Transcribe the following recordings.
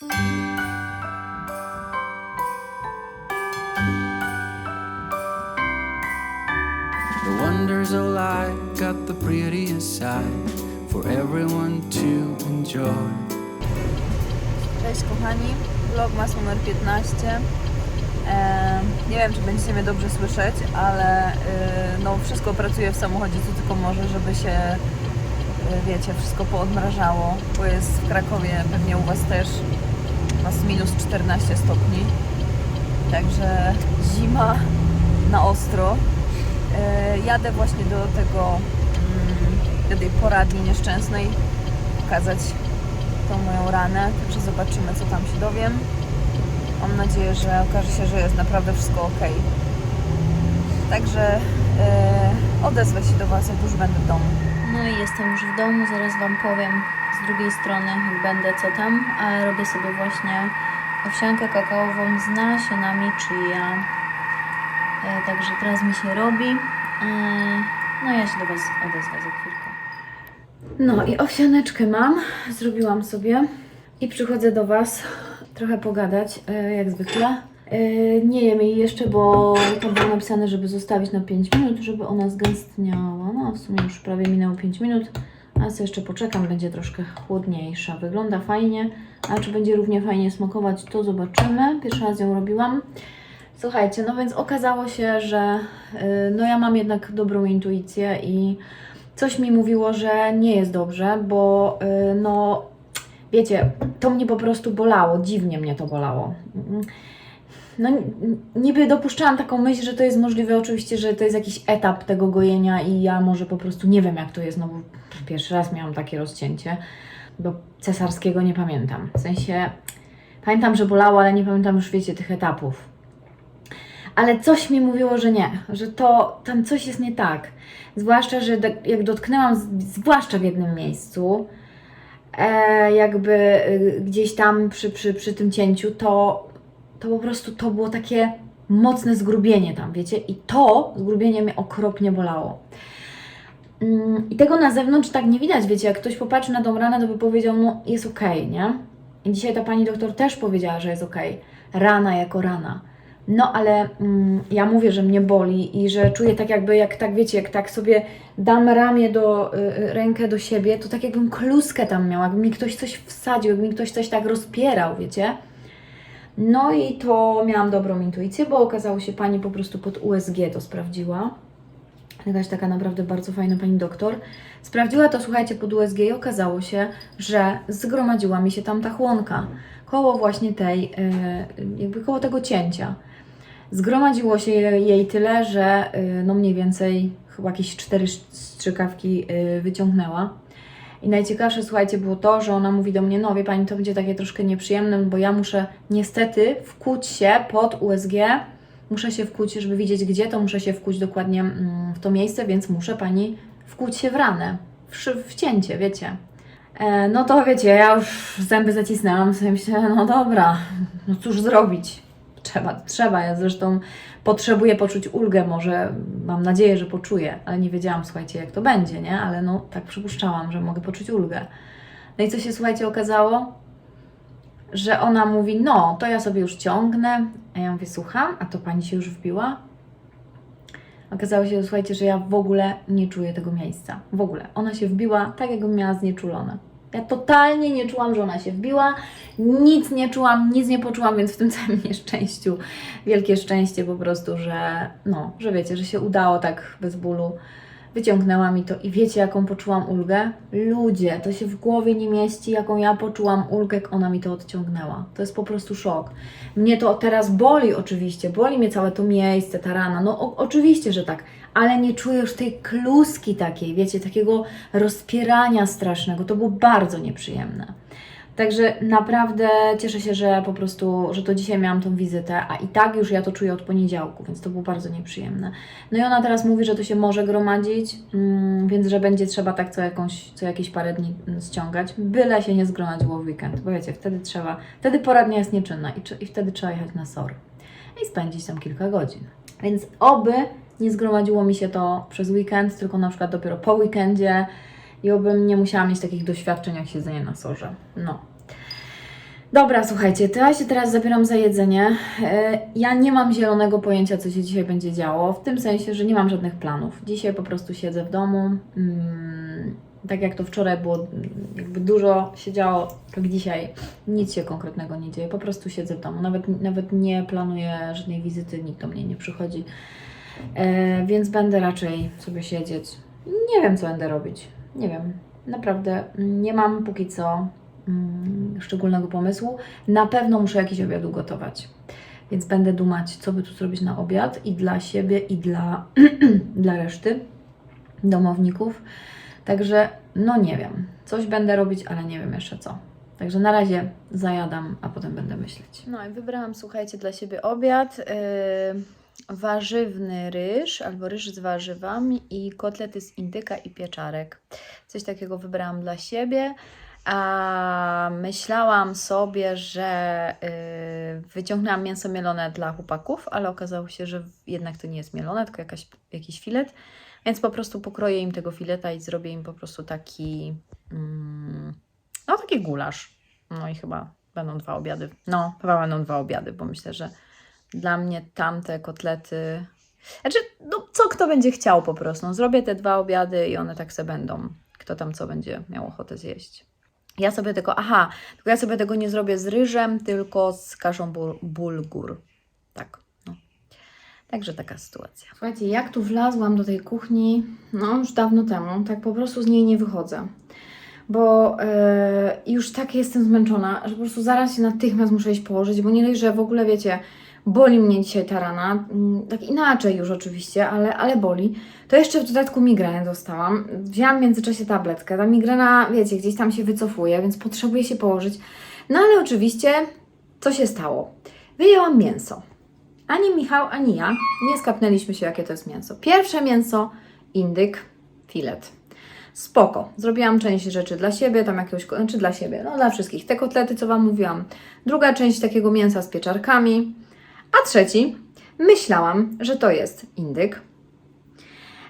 The wonders of life got the prettiest side for everyone to enjoy. Cześć kochani, vlogmas numer 15. E, nie wiem, czy będziecie mnie dobrze słyszeć, ale e, no, wszystko pracuję w samochodzie, co tylko może, żeby się, e, wiecie, wszystko poodmrażało, bo jest w Krakowie, pewnie u Was też, was minus 14 stopni. Także zima na ostro. E, jadę właśnie do tego, mm, do tej poradni nieszczęsnej, pokazać tą moją ranę, także zobaczymy, co tam się dowiem. Mam nadzieję, że okaże się, że jest naprawdę wszystko ok. Także e, odezwę się do Was, jak już będę w domu. No i jestem już w domu, zaraz Wam powiem z drugiej strony, będę co tam, a robię sobie właśnie owsiankę kakaową z nasionami chia. E, także teraz mi się robi. E, no ja się do Was odezwę za chwilkę. No i owsianeczkę mam, zrobiłam sobie i przychodzę do Was trochę pogadać, e, jak zwykle. Nie jem jej jeszcze, bo to było napisane, żeby zostawić na 5 minut, żeby ona zgęstniała. No w sumie już prawie minęło 5 minut, a sobie jeszcze poczekam, będzie troszkę chłodniejsza. Wygląda fajnie, a czy będzie równie fajnie smakować, to zobaczymy. Pierwszy raz ją robiłam. Słuchajcie, no więc okazało się, że y, no ja mam jednak dobrą intuicję i coś mi mówiło, że nie jest dobrze, bo y, no wiecie, to mnie po prostu bolało, dziwnie mnie to bolało. No niby dopuszczałam taką myśl, że to jest możliwe oczywiście, że to jest jakiś etap tego gojenia i ja może po prostu nie wiem jak to jest, no bo pierwszy raz miałam takie rozcięcie, bo cesarskiego nie pamiętam. W sensie pamiętam, że bolało, ale nie pamiętam już wiecie tych etapów ale coś mi mówiło, że nie, że to tam coś jest nie tak. Zwłaszcza, że jak dotknęłam, zwłaszcza w jednym miejscu, e, jakby y, gdzieś tam przy, przy, przy tym cięciu, to, to po prostu to było takie mocne zgrubienie tam, wiecie? I to zgrubienie mnie okropnie bolało. Mm, I tego na zewnątrz tak nie widać, wiecie, jak ktoś popatrzy na tą ranę, to by powiedział, no jest okej, nie? I dzisiaj ta pani doktor też powiedziała, że jest okej. Rana jako rana. No ale mm, ja mówię, że mnie boli i że czuję tak jakby, jak tak wiecie, jak tak sobie dam ramię do, y, y, rękę do siebie, to tak jakbym kluskę tam miała, jakby mi ktoś coś wsadził, jakby mi ktoś coś tak rozpierał, wiecie. No i to miałam dobrą intuicję, bo okazało się, pani po prostu pod USG to sprawdziła. Jakaś taka naprawdę bardzo fajna pani doktor. Sprawdziła to, słuchajcie, pod USG i okazało się, że zgromadziła mi się tam ta chłonka. Koło właśnie tej, y, jakby koło tego cięcia. Zgromadziło się jej tyle, że y, no mniej więcej chyba jakieś cztery strzykawki y, wyciągnęła. I najciekawsze, słuchajcie, było to, że ona mówi do mnie, no wie Pani, to będzie takie troszkę nieprzyjemne, bo ja muszę niestety wkuć się pod USG, muszę się wkuć, żeby widzieć gdzie, to muszę się wkuć dokładnie mm, w to miejsce, więc muszę Pani wkuć się w ranę, w, w cięcie, wiecie. E, no to wiecie, ja już zęby zacisnęłam, sobie myślę, no dobra, no cóż zrobić. Trzeba, trzeba. Ja zresztą potrzebuję poczuć ulgę, może mam nadzieję, że poczuję, ale nie wiedziałam, słuchajcie, jak to będzie, nie? Ale no, tak przypuszczałam, że mogę poczuć ulgę. No i co się, słuchajcie, okazało? Że ona mówi, no, to ja sobie już ciągnę. A ja mówię, słucham, a to pani się już wbiła? Okazało się, słuchajcie, że ja w ogóle nie czuję tego miejsca. W ogóle. Ona się wbiła tak, jakbym miała znieczulone. Ja totalnie nie czułam, że ona się wbiła. Nic nie czułam, nic nie poczułam, więc w tym całym nieszczęściu wielkie szczęście po prostu, że no, że wiecie, że się udało tak bez bólu. Wyciągnęła mi to i wiecie, jaką poczułam ulgę? Ludzie, to się w głowie nie mieści, jaką ja poczułam ulgę, jak ona mi to odciągnęła. To jest po prostu szok. Mnie to teraz boli oczywiście, boli mnie całe to miejsce, ta rana. No o, oczywiście, że tak, ale nie czuję już tej kluski takiej, wiecie, takiego rozpierania strasznego. To było bardzo nieprzyjemne. Także naprawdę cieszę się, że po prostu, że to dzisiaj miałam tą wizytę, a i tak już ja to czuję od poniedziałku, więc to było bardzo nieprzyjemne. No i ona teraz mówi, że to się może gromadzić, mm, więc że będzie trzeba tak co, jakąś, co jakieś parę dni mm, ściągać, byle się nie zgromadziło w weekend, bo wiecie, wtedy trzeba, wtedy poradnia jest nieczynna i, i wtedy trzeba jechać na SOR i spędzić tam kilka godzin. Więc oby nie zgromadziło mi się to przez weekend, tylko na przykład dopiero po weekendzie i obym nie musiała mieć takich doświadczeń jak siedzenie na sorze. No. Dobra, słuchajcie, to ja się teraz zabieram za jedzenie. E, Ja nie mam zielonego pojęcia, co się dzisiaj będzie działo, w tym sensie, że nie mam żadnych planów. Dzisiaj po prostu siedzę w domu. Mm, tak jak to wczoraj było, jakby dużo się działo, tak dzisiaj nic się konkretnego nie dzieje. Po prostu siedzę w domu. Nawet, nawet nie planuję żadnej wizyty, nikt do mnie nie przychodzi. E, więc będę raczej sobie siedzieć. Nie wiem, co będę robić. Nie wiem. Naprawdę mm, nie mam póki co mm, szczególnego pomysłu. Na pewno muszę jakiś obiad ugotować. Więc będę dumać, co by tu zrobić na obiad i dla siebie, i dla, dla reszty domowników. Także, no nie wiem. Coś będę robić, ale nie wiem jeszcze co. Także na razie zajadam, a potem będę myśleć. No i wybrałam, słuchajcie, dla siebie obiad. Yy, warzywny ryż albo ryż z warzywami i kotlety z indyka i pieczarek. Coś takiego wybrałam dla siebie. A myślałam sobie, że yy, wyciągnęłam mięso mielone dla chłopaków, ale okazało się, że jednak to nie jest mielone, tylko jakaś, jakiś filet. Więc po prostu pokroję im tego fileta i zrobię im po prostu taki, mm, no taki gulasz. No i chyba będą dwa obiady. No, chyba będą dwa obiady, bo myślę, że dla mnie tamte kotlety. Znaczy, no co kto będzie chciał po prostu. No, zrobię te dwa obiady i one tak se będą. Kto tam co będzie miał ochotę zjeść. Ja sobie tego, aha, tylko ja sobie tego nie zrobię z ryżem, tylko z kaszą bul- bulgur. Tak, no. Także taka sytuacja. Słuchajcie, jak tu wlazłam do tej kuchni, no już dawno temu, tak po prostu z niej nie wychodzę. Bo e, już tak jestem zmęczona, że po prostu zaraz się natychmiast muszę iść położyć, bo nie dość, że w ogóle wiecie, boli mnie dzisiaj ta rana, mm, tak inaczej już oczywiście, ale, ale boli. To jeszcze w dodatku migrenę dostałam. Wzięłam w międzyczasie tabletkę. Ta migrena, wiecie, gdzieś tam się wycofuje, więc potrzebuję się położyć. No ale oczywiście, co się stało? Wyjęłam mięso. Ani Michał, ani ja nie skapnęliśmy się, jakie to jest mięso. Pierwsze mięso, indyk, filet. Spoko. Zrobiłam część rzeczy dla siebie, tam jakiegoś, znaczy dla siebie, no dla wszystkich. Te kotlety, co Wam mówiłam. Druga część takiego mięsa z pieczarkami. A trzeci, myślałam, że to jest indyk.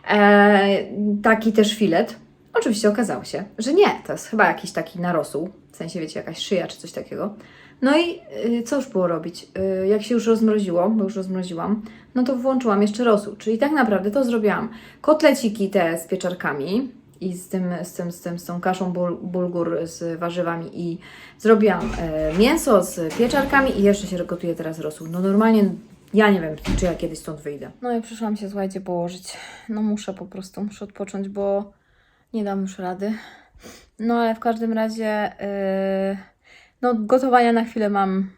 E, taki też filet. Oczywiście okazało się, że nie. To jest chyba jakiś taki narosół. W sensie, wiecie, jakaś szyja czy coś takiego. No i y, co już było robić? Y, jak się już rozmroziło, bo już rozmroziłam, no to włączyłam jeszcze rosół. Czyli tak naprawdę to zrobiłam. Kotleciki te z pieczarkami i z tym, z tym, z tym, z tą kaszą bul, bulgur z warzywami i zrobiłam e, mięso z pieczarkami i jeszcze się gotuje teraz rosół. No normalnie ja nie wiem, czy ja kiedyś stąd wyjdę. No i przyszłam się, słuchajcie, położyć. No muszę po prostu, muszę odpocząć, bo nie dam już rady. No ale w każdym razie, yy, no gotowania na chwilę mam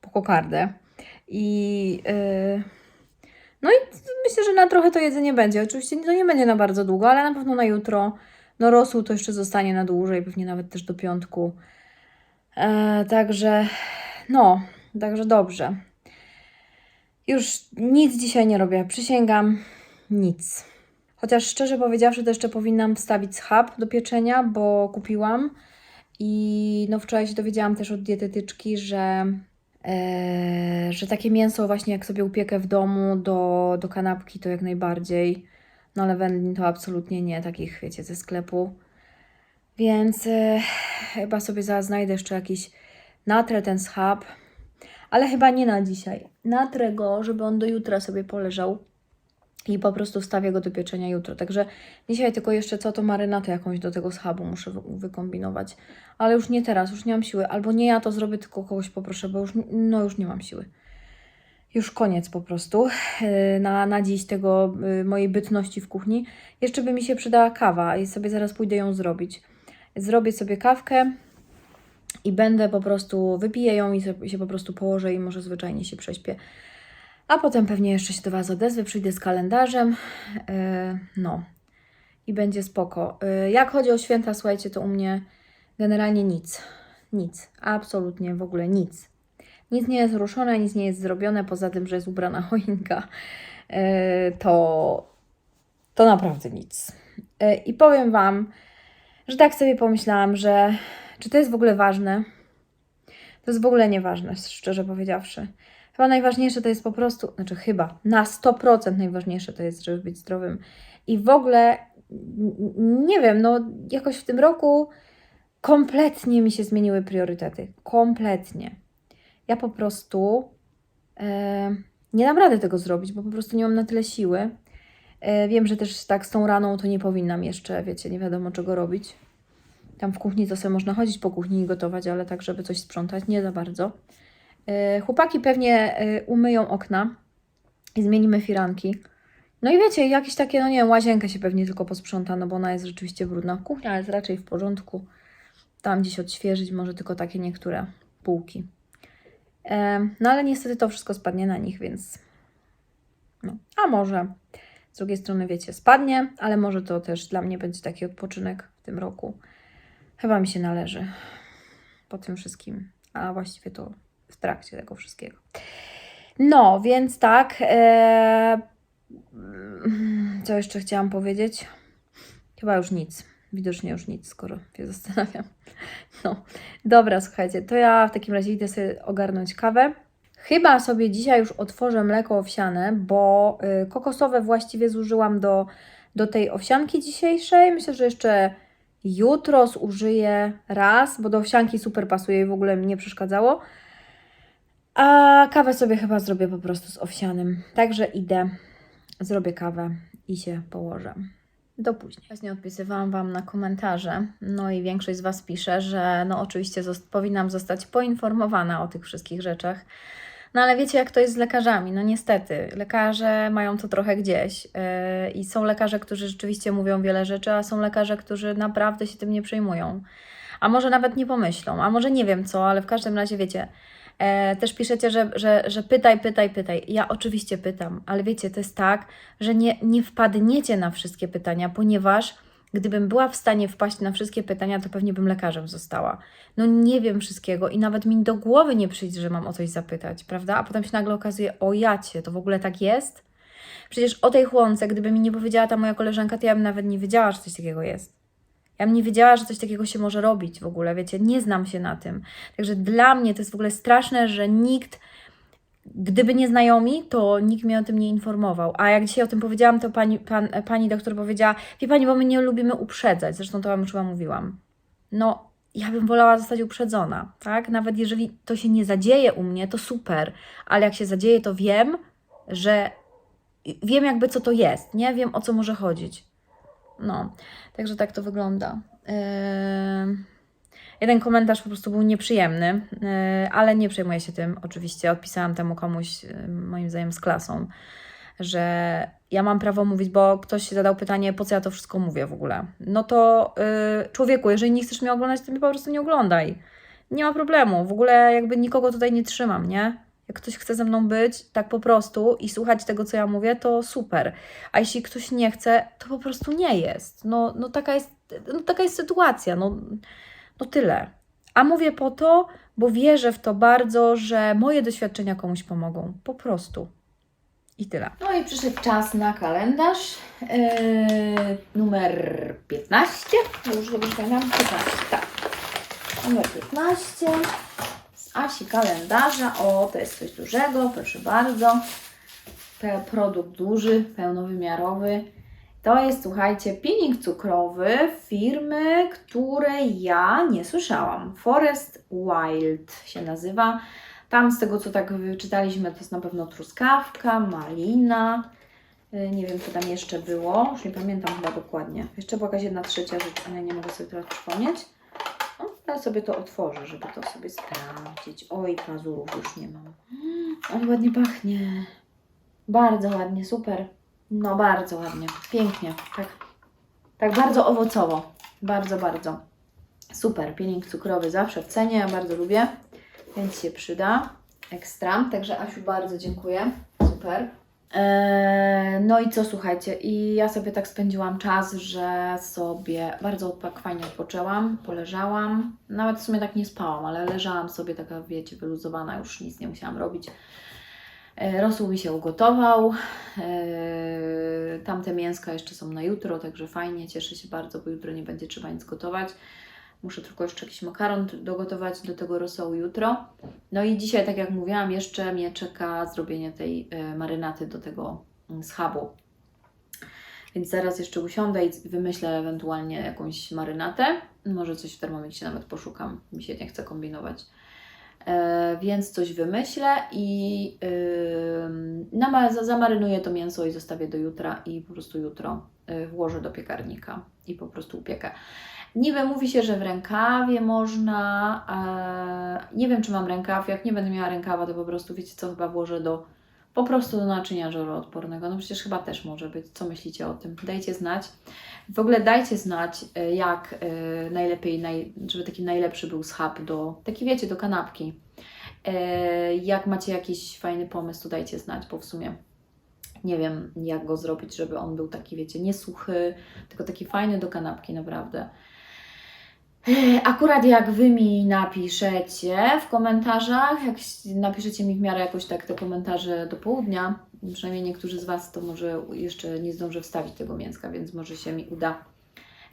po kokardę. I yy, no i myślę, że na trochę to jedzenie będzie. Oczywiście to nie będzie na bardzo długo, ale na pewno na jutro. No rosół to jeszcze zostanie na dłużej, pewnie nawet też do piątku. E, także, no, także dobrze. Już nic dzisiaj nie robię, przysięgam, nic. Chociaż szczerze powiedziawszy, to jeszcze powinnam wstawić schab do pieczenia, bo kupiłam. I no wczoraj się dowiedziałam też od dietetyczki, że, że takie mięso właśnie jak sobie upiekę w domu do, do kanapki, to jak najbardziej. No ale wędlin to absolutnie nie, takich wiecie, ze sklepu. Więc e, chyba sobie zaraz znajdę jeszcze jakiś, natrę ten schab, ale chyba nie na dzisiaj. Natrę go, żeby on do jutra sobie poleżał i po prostu wstawię go do pieczenia jutro. Także dzisiaj tylko jeszcze co to marynatę jakąś do tego schabu muszę wy- wykombinować. Ale już nie teraz, już nie mam siły. Albo nie ja to zrobię, tylko kogoś poproszę, bo już, no już nie mam siły. Już koniec po prostu yy, na, na dziś tego yy, mojej bytności w kuchni. Jeszcze by mi się przydała kawa i sobie zaraz pójdę ją zrobić. Zrobię sobie kawkę i będę po prostu, wypiję ją i się po prostu położę i może zwyczajnie się prześpię. A potem pewnie jeszcze się do Was odezwę, przyjdę z kalendarzem. Yy, no. I będzie spoko. Yy, jak chodzi o święta, słuchajcie, to u mnie generalnie nic. Nic. Absolutnie w ogóle nic. Nic nie jest ruszone, nic nie jest zrobione, poza tym, że jest ubrana choinka. Yy, to, to naprawdę nic. I powiem Wam, że tak sobie pomyślałam, że czy to jest w ogóle ważne? To jest w ogóle nieważne, szczerze powiedziawszy. Chyba najważniejsze to jest po prostu, znaczy chyba na 100% najważniejsze to jest, żeby być zdrowym. I w ogóle, nie wiem, no jakoś w tym roku kompletnie mi się zmieniły priorytety. Kompletnie. Ja po prostu e, nie dam rady tego zrobić, bo po prostu nie mam na tyle siły. E, wiem, że też tak z tą raną to nie powinnam jeszcze, wiecie, nie wiadomo czego robić. Tam w kuchni to sobie można chodzić po kuchni i gotować, ale tak, żeby coś sprzątać, nie za bardzo. E, chłopaki pewnie e, umyją okna i zmienimy firanki. No i wiecie, jakieś takie, no nie wiem, łazienkę się pewnie tylko posprząta, no bo ona jest rzeczywiście brudna. Kuchnia jest raczej w porządku. Tam gdzieś odświeżyć, może tylko takie niektóre półki. E, no ale niestety to wszystko spadnie na nich, więc. No, a może z drugiej strony, wiecie, spadnie, ale może to też dla mnie będzie taki odpoczynek w tym roku. Chyba mi się należy po tym wszystkim, a właściwie to w trakcie tego wszystkiego. No, więc tak. E, co jeszcze chciałam powiedzieć? Chyba już nic. Widocznie już nic, skoro się zastanawiam. No, dobra, słuchajcie, to ja w takim razie idę sobie ogarnąć kawę. Chyba sobie dzisiaj już otworzę mleko owsiane, bo y, kokosowe właściwie zużyłam do, do tej owsianki dzisiejszej. Myślę, że jeszcze jutro zużyję raz, bo do owsianki super pasuje i w ogóle mi nie przeszkadzało. A kawę sobie chyba zrobię po prostu z owsianym. Także idę, zrobię kawę i się położę. Do później. Właśnie odpisywałam Wam na komentarze, no i większość z Was pisze, że no oczywiście zost- powinnam zostać poinformowana o tych wszystkich rzeczach. No ale wiecie, jak to jest z lekarzami? No niestety, lekarze mają to trochę gdzieś yy, i są lekarze, którzy rzeczywiście mówią wiele rzeczy, a są lekarze, którzy naprawdę się tym nie przejmują. A może nawet nie pomyślą, a może nie wiem co, ale w każdym razie wiecie, E, też piszecie, że, że, że pytaj, pytaj, pytaj. Ja oczywiście pytam, ale wiecie, to jest tak, że nie, nie wpadniecie na wszystkie pytania, ponieważ gdybym była w stanie wpaść na wszystkie pytania, to pewnie bym lekarzem została. No nie wiem wszystkiego i nawet mi do głowy nie przyjdzie, że mam o coś zapytać, prawda? A potem się nagle okazuje, o jacie, to w ogóle tak jest? Przecież o tej chłonce, gdyby mi nie powiedziała ta moja koleżanka, to ja bym nawet nie wiedziała, że coś takiego jest. Ja bym nie wiedziała, że coś takiego się może robić w ogóle, wiecie, nie znam się na tym. Także dla mnie to jest w ogóle straszne, że nikt, gdyby nie znajomi, to nikt mnie o tym nie informował. A jak dzisiaj o tym powiedziałam, to pani, pan, pani doktor powiedziała, wie pani, bo my nie lubimy uprzedzać. Zresztą to Wam już chyba mówiłam. No, ja bym wolała zostać uprzedzona, tak? Nawet jeżeli to się nie zadzieje u mnie, to super, ale jak się zadzieje, to wiem, że wiem jakby co to jest, nie? Wiem o co może chodzić. No, także tak to wygląda. Yy... Jeden komentarz po prostu był nieprzyjemny, yy, ale nie przejmuję się tym. Oczywiście odpisałam temu komuś, yy, moim zdaniem z klasą, że ja mam prawo mówić, bo ktoś zadał pytanie, po co ja to wszystko mówię w ogóle. No to yy, człowieku, jeżeli nie chcesz mnie oglądać, to mnie po prostu nie oglądaj. Nie ma problemu, w ogóle jakby nikogo tutaj nie trzymam, nie? Jak ktoś chce ze mną być tak po prostu i słuchać tego, co ja mówię, to super. A jeśli ktoś nie chce, to po prostu nie jest. No, no, taka, jest, no taka jest sytuacja. No, no tyle. A mówię po to, bo wierzę w to bardzo, że moje doświadczenia komuś pomogą. Po prostu. I tyle. No i przyszedł czas na kalendarz. Yy, numer 15. Już go pamiętam. 15, tak. Numer 15 z Asi kalendarza. O, to jest coś dużego, proszę bardzo. Pe- Produkt duży, pełnowymiarowy. To jest, słuchajcie, peeling cukrowy firmy, której ja nie słyszałam. Forest Wild się nazywa. Tam z tego, co tak wyczytaliśmy, to jest na pewno truskawka, malina. Y, Nie wiem, co tam jeszcze było. Już nie pamiętam chyba dokładnie. Jeszcze była jakaś jedna trzecia rzecz, ale nie mogę sobie teraz przypomnieć. Ja sobie to otworzę, żeby to sobie sprawdzić. Oj, pazurów już nie mam. Mm, Ale ładnie pachnie. Bardzo ładnie, super. No, bardzo ładnie. Pięknie. Tak, tak bardzo owocowo. Bardzo, bardzo. Super. Peeling cukrowy zawsze w cenie. Ja bardzo lubię, więc się przyda. Ekstra. Także Asiu, bardzo dziękuję. Super. Eee, no i co, słuchajcie, i ja sobie tak spędziłam czas, że sobie bardzo fajnie odpoczęłam, poleżałam, nawet w sumie tak nie spałam, ale leżałam sobie taka, wiecie, wyluzowana, już nic nie musiałam robić. E, Rosół mi się ugotował, e, tamte mięska jeszcze są na jutro, także fajnie, cieszę się bardzo, bo jutro nie będzie trzeba nic gotować. Muszę tylko jeszcze jakiś makaron dogotować do tego rosołu jutro. No i dzisiaj, tak jak mówiłam, jeszcze mnie czeka zrobienie tej e, marynaty do tego mm, schabu. Więc zaraz jeszcze usiądę i wymyślę ewentualnie jakąś marynatę. Może coś w termomicie nawet poszukam, mi się nie chce kombinować. E, więc coś wymyślę i yy, zamarynuję to mięso i zostawię do jutra i po prostu jutro y, włożę do piekarnika i po prostu upiekę. Niby mówi się, że w rękawie można. Nie wiem, czy mam rękaw. Jak nie będę miała rękawa, to po prostu wiecie co, chyba włożę do po prostu do naczynia żaroodpornego. No przecież chyba też może być. Co myślicie o tym? Dajcie znać. W ogóle dajcie znać, e, jak e, najlepiej, naj, żeby taki najlepszy był schab do, taki wiecie, do kanapki. E, jak macie jakiś fajny pomysł, to dajcie znać, bo w sumie nie wiem, jak go zrobić, żeby on był taki, wiecie, nie suchy, tylko taki fajny do kanapki, naprawdę. E, Akurat jak Wy mi napiszecie w komentarzach, jak napiszecie mi w miarę jakoś tak te komentarze do południa, przynajmniej niektórzy z Was, to może jeszcze nie zdążę wstawić tego mięska, więc może się mi uda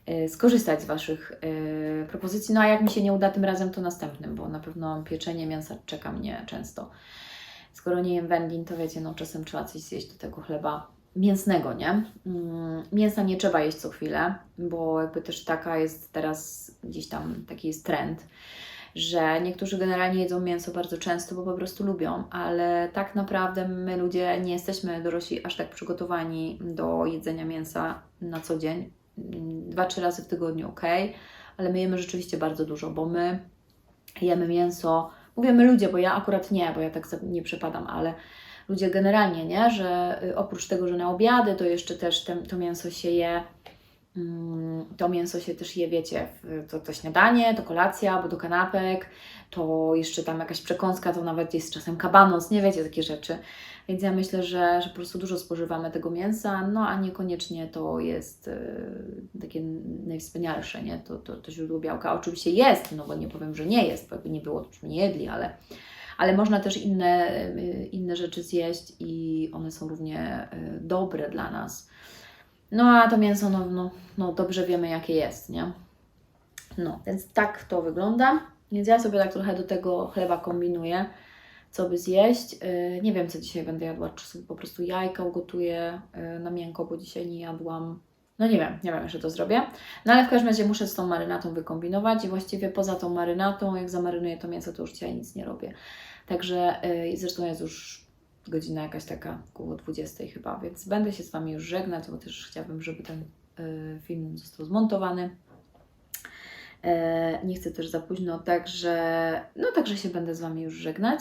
e, skorzystać z Waszych e, propozycji. No a jak mi się nie uda tym razem, to następnym, bo na pewno pieczenie mięsa czeka mnie często. Skoro nie jem wędlin, to wiecie, no czasem trzeba coś zjeść do tego chleba mięsnego, nie? Mm, Mięsa nie trzeba jeść co chwilę, bo jakby też taka jest teraz gdzieś tam taki jest trend, że niektórzy generalnie jedzą mięso bardzo często, bo po prostu lubią, ale tak naprawdę my ludzie nie jesteśmy dorośli aż tak przygotowani do jedzenia mięsa na co dzień. Dwa, trzy razy w tygodniu ok, ale my jemy rzeczywiście bardzo dużo, bo my jemy mięso. Mówię my ludzie, bo ja akurat nie, bo ja tak nie przepadam, ale ludzie generalnie, nie? Że y, oprócz tego, że na obiady, to jeszcze też te, to mięso się je. mm, To mięso się też je, wiecie, to, to śniadanie, to kolacja, albo do kanapek, to jeszcze tam jakaś przekąska, to nawet jest czasem kabanos, nie wiecie, takie rzeczy. Więc ja myślę, że, że po prostu dużo spożywamy tego mięsa, no a niekoniecznie to jest y, takie najwspanialsze, nie? To, to, to źródło białka. Oczywiście jest, no bo nie powiem, że nie jest, bo jakby nie było, to byśmy nie jedli, ale, ale można też inne, y, inne rzeczy zjeść i one są równie y, dobre dla nas. No a to mięso, no, no, no dobrze wiemy, jakie jest, nie? No, więc tak to wygląda. Więc ja sobie tak trochę do tego chleba kombinuję, co by zjeść. Yy, Nie wiem, co dzisiaj będę jadła, czy sobie po prostu jajka ugotuję na miękko, bo dzisiaj nie jadłam. No nie wiem, nie wiem, jeszcze to zrobię. No ale w każdym razie muszę z tą marynatą wykombinować i właściwie poza tą marynatą, jak zamarynuję to mięso, to już dzisiaj nic nie robię. Także yy, zresztą jest już godzina jakaś taka, około 20 chyba, więc będę się z Wami już żegnać, bo też chciałabym, żeby ten yy, film został zmontowany. E, nie chcę też za późno, także no także się będę z Wami już żegnać.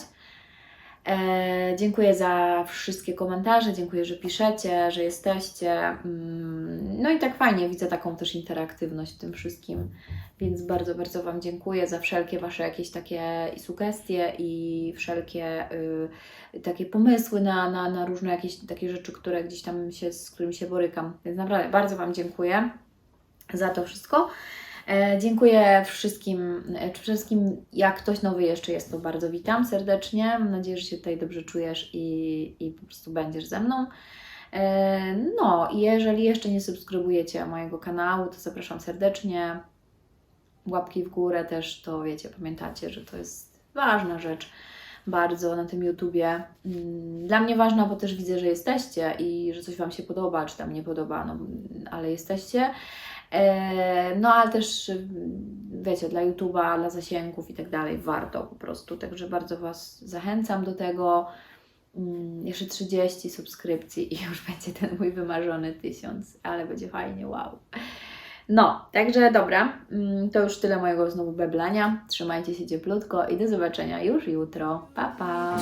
E, dziękuję za wszystkie komentarze, dziękuję, że piszecie, że jesteście. Mm, No i tak fajnie, widzę taką też interaktywność w tym wszystkim, więc bardzo, bardzo Wam dziękuję za wszelkie Wasze jakieś takie sugestie i wszelkie y, takie pomysły na, na, na różne jakieś takie rzeczy, które gdzieś tam się, z którymi się borykam. Więc naprawdę bardzo Wam dziękuję za to wszystko. E, dziękuję wszystkim, e, wszystkim. Jak ktoś nowy jeszcze jest, to bardzo witam serdecznie. Mam nadzieję, że się tutaj dobrze czujesz i, i po prostu będziesz ze mną. E, no, jeżeli jeszcze nie subskrybujecie mojego kanału, to zapraszam serdecznie. Łapki w górę też, to wiecie, pamiętacie, że to jest ważna rzecz bardzo na tym YouTubie. Mm, Dla mnie ważna, bo też widzę, że jesteście i że coś Wam się podoba, czy tam nie podoba, no, ale jesteście. E, No, ale też y, wiecie, dla YouTube'a, dla zasięgów i tak dalej, warto po prostu. Także bardzo Was zachęcam do tego. Mm, Jeszcze 30 subskrypcji i już będzie ten mój wymarzony tysiąc, ale będzie fajnie, wow. No, także dobra, mm, to już tyle mojego znowu beblania. Trzymajcie się cieplutko i do zobaczenia już jutro. Pa, pa!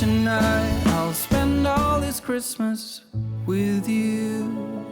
tonight. This Christmas with you.